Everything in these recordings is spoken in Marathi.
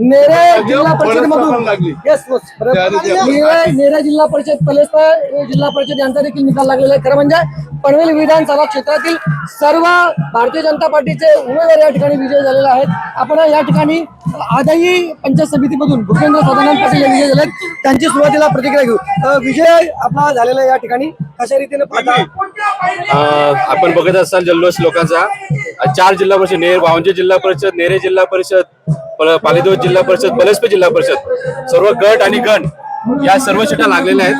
नेरे जिल्हा परिषद मधून. येस नेरे नेरे जिल्हा परिषद पलेस जिल्हा परिषद यांचा देखील निकाल लागलेला आहे. खरं म्हणजे पनवेल विधानसभा क्षेत्रातील सर्व भारतीय जनता पार्टीचे उमेदवार या ठिकाणी विजय झालेले आहेत. आपण या ठिकाणी आजही पंचायत समितीमधून भूपेंद्र सदानंद पाटील विजय झाले. त्यांची सुरुवातीला प्रतिक्रिया घेऊ. विजय आपला झालेला या ठिकाणी. कशा रीतीने अं, आपण बघत असाल जल्लोष लोकांचा. चार जिल्हा परिषद नेर वावंजे जिल्हा परिषद नेरे जिल्हा परिषद पल- पालिदोज जिल्हा परिषद बलसपे जिल्हा परिषद. सर्व गट आणि गण या सर्व सीटा लागलेल्या आहेत.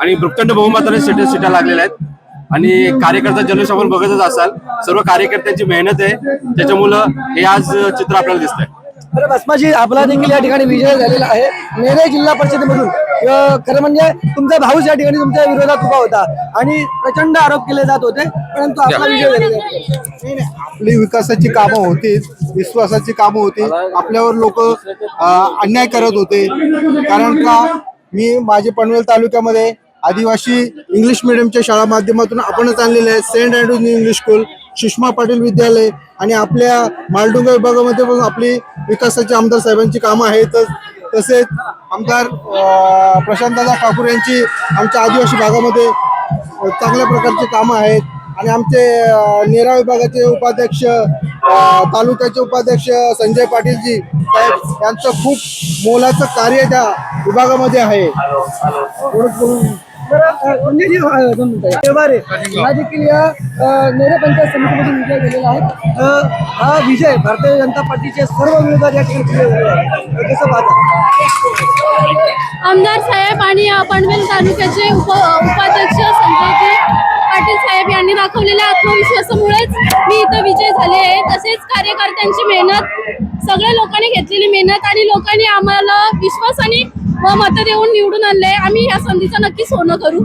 आणि भूखंड बहुमताने सीटा सीटा लागलेल्या आहेत. आणि कार्यकर्ता जल्लोष आपण बघतच असाल. सर्व कार्यकर्त्यांची मेहनत आहे. त्याच्यामुळं हे आज चित्र आपल्याला दिसत आहे आपला देखील या ठिकाणी विजय झालेला आहे. नेरे जिल्हा परिषदेमधून खरं म्हणजे तुमचा भाऊच या ठिकाणी तुमच्या विरोधात उभा होता आणि प्रचंड आरोप केले जात होते परंतु आपला विजय झालेला. आपली विकासाची कामं होती विश्वासाची कामं होती आपल्यावर लोक अन्याय करत होते. कारण का मी माझे पनवेल तालुक्यामध्ये आदिवासी इंग्लिश मिडियमच्या शाळा माध्यमातून आपणच आणलेले आहे Saint Andrews English school Sushma Patil विद्यालय आणि आपल्या मालडुंगा विभागामध्ये पण आपली विकासाची आमदार साहेबांची कामं आहेतच. तसेच आमदार प्रशांतदादा ठाकूर यांची आमच्या आदिवासी भागामध्ये चांगल्या प्रकारची कामं आहेत. आणि आमचे नेरा विभागाचे उपाध्यक्ष तालुक्याचे उपाध्यक्ष संजय पाटीलजी साहेब यांचं खूप मोलाचं कार्य त्या विभागामध्ये आहे. एवढंच बरं, अ, संजयजी, हा देखील या अ, नेरे पंचायत समितीमधून विजय झालेला आहे हा विजय भारतीय जनता पार्टीचे सर्व विरोधात या ठिकाणी कसं पाहता? आमदार साहेब आणि पनवेल तालुक्याचे उप उपाध्यक्ष संजय साहेब यांनी दाखवलेल्या आत्मविश्वासामुळेच मी इथं विजय झाले आहे. तसेच कार्यकर्त्यांची मेहनत सगळ्या लोकांनी घेतलेली मेहनत आणि लोकांनी आम्हाला विश्वासाने व मतं देऊन निवडून आणले आम्ही या संधीचं नक्की सोनं करू.